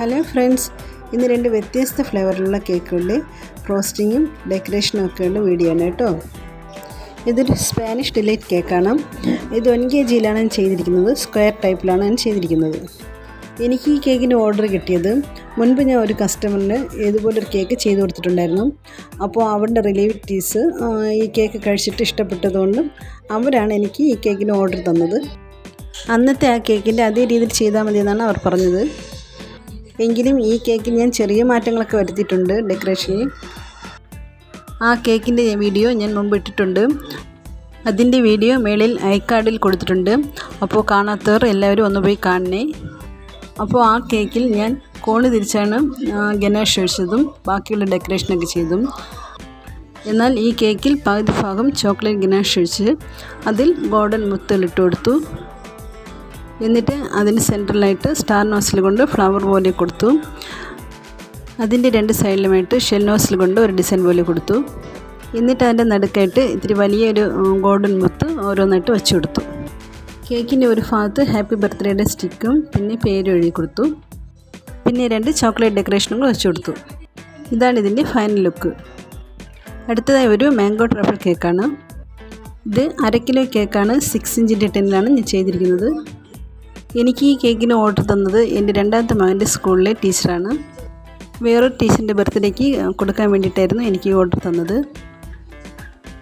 Hello friends ഇന്ന് രണ്ട് വ്യത്യസ്ത ഫ്ലേവറിലുള്ള കേക്കുകളുടെ ഫ്രോസ്റ്റിങ്ങും ഡെക്കറേഷനും ഒക്കെ ഉള്ള വീഡിയോ ആണ് കേട്ടോ. ഇതൊരു സ്പാനിഷ് ഡിലൈറ്റ് കേക്കാണ്. ഇത് വൺ കെ ജിയിലാണ് ഞാൻ ചെയ്തിരിക്കുന്നത്. സ്ക്വയർ ടൈപ്പിലാണ് ഞാൻ ചെയ്തിരിക്കുന്നത്. എനിക്ക് ഈ കേക്കിന് ഓർഡർ കിട്ടിയത് മുൻപ് ഞാൻ ഒരു കസ്റ്റമറിന് ഇതുപോലൊരു കേക്ക് ചെയ്തു കൊടുത്തിട്ടുണ്ടായിരുന്നു. അപ്പോൾ അവരുടെ റിലേറ്റീവ്സ് ഈ കേക്ക് കഴിച്ചിട്ട് ഇഷ്ടപ്പെട്ടതുകൊണ്ട് അവരാണ് എനിക്ക് ഈ കേക്കിന് ഓർഡർ തന്നത്. അന്നത്തെ ആ കേക്കിന്റെ അതേ രീതിയിൽ ചെയ്താൽ മതി എന്നാണ് അവർ പറഞ്ഞത്. എങ്കിലും ഈ കേക്കിൽ ഞാൻ ചെറിയ മാറ്റങ്ങളൊക്കെ വരുത്തിയിട്ടുണ്ട് ഡെക്കറേഷനിൽ. ആ കേക്കിന്റെ വീഡിയോ ഞാൻ മുമ്പ് ഇട്ടിട്ടുണ്ട്. അതിന്റെ വീഡിയോ മേളിൽ ഐക്കാർഡിൽ കൊടുത്തിട്ടുണ്ട്. അപ്പോൾ കാണാത്തവർ എല്ലാവരും ഒന്ന് പോയി കാണണേ. അപ്പോൾ ആ കേക്കിൽ ഞാൻ കോണ് തിരിച്ചാണ് ഗണേഷ് ഒഴിച്ചതും ബാക്കിയുള്ള ഡെക്കറേഷനൊക്കെ ചെയ്തും. എന്നാൽ ഈ കേക്കിൽ പകുതി ഭാഗം ചോക്ലേറ്റ് ഗനേഷ് ഒഴിച്ച് അതിൽ ഗോൾഡൻ മുത്തുകളിട്ട് കൊടുത്തു. എന്നിട്ട് അതിന് സെന്ററിലായിട്ട് സ്റ്റാർ നോസിൽ കൊണ്ട് ഫ്ലവർ പോലെ കൊടുത്തു. അതിന്റെ രണ്ട് സൈഡിലുമായിട്ട് ഷെൽ നോസിൽ കൊണ്ട് ഒരു ഡിസൈൻ പോലെ കൊടുത്തു. എന്നിട്ട് അതിന്റെ നടുക്കായിട്ട് ഇത്തിരി വലിയൊരു ഗോൾഡൻ മുത്ത് ഓരോന്നായിട്ട് വെച്ചു കൊടുത്തു. കേക്കിന്റെ ഒരു ഭാഗത്ത് ഹാപ്പി ബർത്ത്ഡേയുടെ സ്റ്റിക്കും പിന്നെ പേര് എഴുതി കൊടുത്തു. പിന്നെ രണ്ട് ചോക്ലേറ്റ് ഡെക്കറേഷനും കൂടെ വെച്ചു കൊടുത്തു. ഇതാണ് ഇതിന്റെ ഫൈനൽ ലുക്ക് അടുത്തതായി ഒരു മാംഗോ ട്രഫിൾ കേക്കാണ് ഇത് അര കിലോ കേക്കാണ് സിക്സ് ഇഞ്ചിന്റെ ടെന്നിലാണ് ഞാൻ ചെയ്തിരിക്കുന്നത്. എനിക്ക് ഈ കേക്കിന് ഓർഡർ തന്നത് എന്റെ രണ്ടാമത്തെ മകന്റെ സ്കൂളിലെ ടീച്ചറാണ്. വേറൊരു ടീച്ചറിന്റെ ബർത്ത്ഡേക്ക് കൊടുക്കാൻ വേണ്ടിയിട്ടായിരുന്നു എനിക്ക് ഓർഡർ തന്നത്.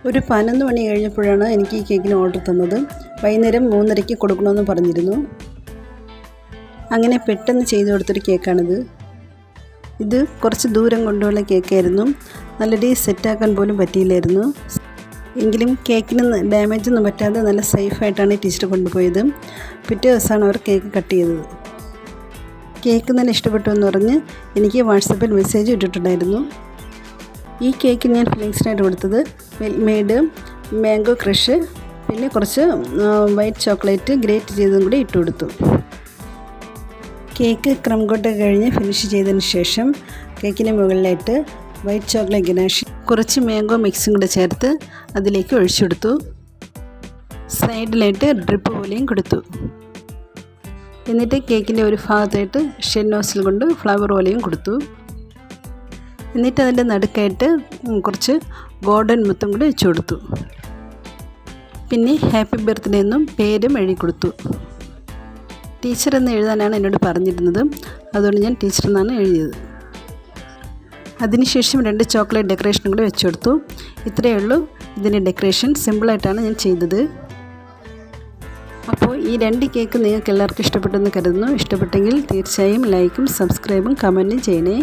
ഒരു പതിനൊന്ന് മണി കഴിഞ്ഞപ്പോഴാണ് എനിക്ക് ഈ കേക്കിന് ഓർഡർ തന്നത്. വൈകുന്നേരം മൂന്നരയ്ക്ക് കൊടുക്കണമെന്ന് പറഞ്ഞിരുന്നു. അങ്ങനെ പെട്ടെന്ന് ചെയ്തു കൊടുത്തൊരു കേക്കാണിത്. ഇത് കുറച്ച് ദൂരം കൊണ്ടുള്ള കേക്കായിരുന്നു. നല്ല രീതിയിൽ സെറ്റാക്കാൻ പോലും പറ്റിയില്ലായിരുന്നു. എങ്കിലും കേക്കിന് ഡാമേജ് ഒന്നും പറ്റാതെ നല്ല സേഫായിട്ടാണ് ടീച്ചർ കൊണ്ടുപോയത്. പിറ്റേ ദിവസമാണ് അവർ കേക്ക് കട്ട് ചെയ്തത്. കേക്ക് നല്ല ഇഷ്ടപ്പെട്ടു എന്ന് പറഞ്ഞ് എനിക്ക് വാട്സപ്പിൽ മെസ്സേജ് ഇട്ടിട്ടുണ്ടായിരുന്നു. ഈ കേക്ക് ഞാൻ ഫിലിങ്സിനായിട്ട് കൊടുത്തത് മെയ്ഡ് മാംഗോ ക്രഷ് പിന്നെ കുറച്ച് വൈറ്റ് ചോക്ലേറ്റ് ഗ്രേറ്റ് ചെയ്തതും കൂടി ഇട്ട് കൊടുത്തു. കേക്ക് ക്രം കോട്ട് കഴിഞ്ഞ് ഫിനിഷ് ചെയ്തതിന് ശേഷം കേക്കിന് മുകളിലായിട്ട് വൈറ്റ് ചോക്ലേറ്റ് ഗനാഷ് കുറച്ച് മാംഗോ മിക്സും കൂടെ ചേർത്ത് അതിലേക്ക് ഒഴിച്ചെടുത്തു. സൈഡിലായിട്ട് ഡ്രിപ്പ് പോലെയും കൊടുത്തു. എന്നിട്ട് കേക്കിന്റെ ഒരു ഭാഗത്തായിട്ട് ഷെന്നോസിൽ കൊണ്ട് ഫ്ലവർ പോലെയും കൊടുത്തു. എന്നിട്ട് അതിന്റെ നടുക്കായിട്ട് കുറച്ച് ഗോൾഡൻ മുത്തും കൂടി വെച്ചു കൊടുത്തു. പിന്നെ ഹാപ്പി ബർത്ത്ഡേ എന്നും പേരും എഴുതി കൊടുത്തു. ടീച്ചർ എന്ന് എഴുതാനാണ് എന്നോട് പറഞ്ഞിരുന്നത്. അതുകൊണ്ട് ഞാൻ ടീച്ചർ എന്നാണ് എഴുതിയത്. അതിനുശേഷം രണ്ട് ചോക്ലേറ്റ് ഡെക്കറേഷനും കൂടി വെച്ചു കൊടുത്തു ഇത്രയേ ഉള്ളൂ. ഇതിന്റെ ഡെക്കറേഷൻ സിമ്പിളായിട്ടാണ് ഞാൻ ചെയ്തത്. അപ്പോൾ ഈ രണ്ട് കേക്ക് നിങ്ങൾക്ക് എല്ലാവർക്കും ഇഷ്ടപ്പെട്ടെന്ന് കരുതുന്നു. ഇഷ്ടപ്പെട്ടെങ്കിൽ തീർച്ചയായും ലൈക്കും സബ്സ്ക്രൈബും കമന്റും ചെയ്യണേ.